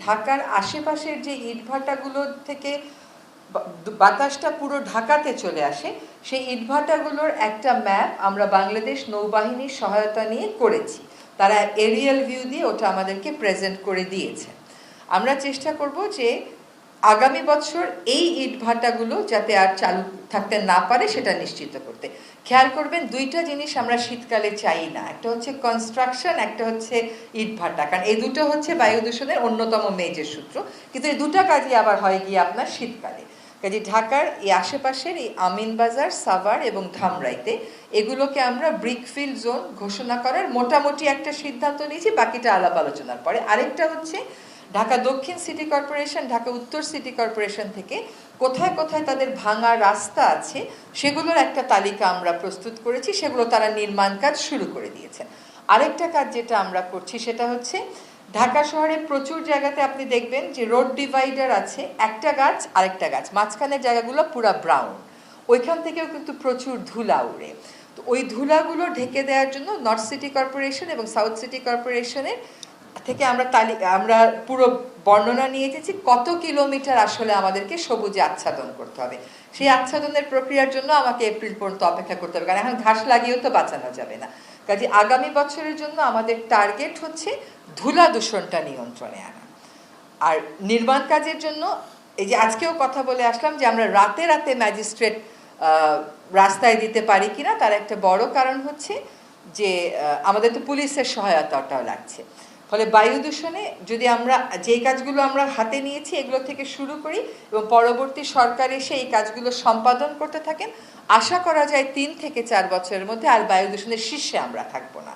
ঢাকার আশেপাশের যে ইটভাটাগুলো থেকে বাতাসটা পুরো ঢাকাতে চলে আসে, সেই ইটভাটাগুলোর একটা ম্যাপ আমরা বাংলাদেশ নৌবাহিনীর সহায়তা নিয়ে করেছি। তারা এরিয়াল ভিউ দিয়ে ওটা আমাদেরকে প্রেজেন্ট করে দিয়েছে। আমরা চেষ্টা করব যে আগামী বছর এই ইটভাটাগুলো যাতে আর চালু থাকতে না পারে, সেটা নিশ্চিত করতে। খেয়াল করবেন, দুইটা জিনিস আমরা শীতকালে চাই না। একটা হচ্ছে কনস্ট্রাকশন একটা হচ্ছে ইটভাটা কারণ এই দুটো হচ্ছে বায়ু দূষণের অন্যতম মেজের সূত্র। কিন্তু এই দুটো কাজই আবার হয় গিয়ে আপনার শীতকালে। কাজে ঢাকার এই আশেপাশের এই আমিনবাজার সাভার এবং ধামরাইতে এগুলোকে আমরা ব্রিকফিল্ড জোন ঘোষণা করার মোটামুটি একটা সিদ্ধান্ত নিয়েছি, বাকিটা আলাপ আলোচনার পরে। আরেকটা হচ্ছে ঢাকা দক্ষিণ সিটি কর্পোরেশন, ঢাকা উত্তর সিটি কর্পোরেশন থেকে কোথায় কোথায় তাদের ভাঙা রাস্তা আছে, সেগুলোর একটা তালিকা আমরা প্রস্তুত করেছি, সেগুলো তারা নির্মাণ কাজ শুরু করে দিয়েছেন আরেকটা কাজ যেটা আমরা করছি সেটা হচ্ছে, ঢাকা শহরে প্রচুর জায়গাতে আপনি দেখবেন যে রোড ডিভাইডার আছে, একটা গাছ, আরেকটা গাছ, মাঝখানের জায়গাগুলো পুরা ব্রাউন। ওইখান থেকেও কিন্তু প্রচুর ধুলা উড়ে। তো ওই ধুলাগুলো ঢেকে দেওয়ার জন্য নর্থ সিটি কর্পোরেশন এবং সাউথ সিটি কর্পোরেশনের থেকে আমরা তালি, আমরা পুরো বর্ণনা নিয়ে এসেছি, কত কিলোমিটার আসলে আমাদেরকে সবুজে আচ্ছাদন করতে হবে। সেই আচ্ছাদনের প্রক্রিয়ার জন্য আমাকে এপ্রিল পর্যন্ত অপেক্ষা করতে হবে, কারণ এখন ঘাস লাগিয়েও তো বাঁচানো যাবে না। কাজে আগামী বছরের জন্য আমাদের টার্গেট হচ্ছে ধুলা দূষণটা নিয়ন্ত্রণে আনা। আর নির্মাণ কাজের জন্য, এই যে আজকেও কথা বলে আসলাম যে আমরা রাতে রাতে ম্যাজিস্ট্রেট রাস্তায় দিতে পারি কিনা, তার একটা বড় কারণ হচ্ছে যে আমাদের তো পুলিশের সহায়তাটাও লাগছে। ফলে বায়ু দূষণে যদি আমরা যে কাজগুলো আমরা হাতে নিয়েছি, এগুলো থেকে শুরু করি এবং পরবর্তী সরকার এসে এই কাজগুলো সম্পাদন করতে থাকেন, আশা করা যায় তিন থেকে চার বছরের মধ্যে আর বায়ু দূষণের শীর্ষে আমরা থাকব না।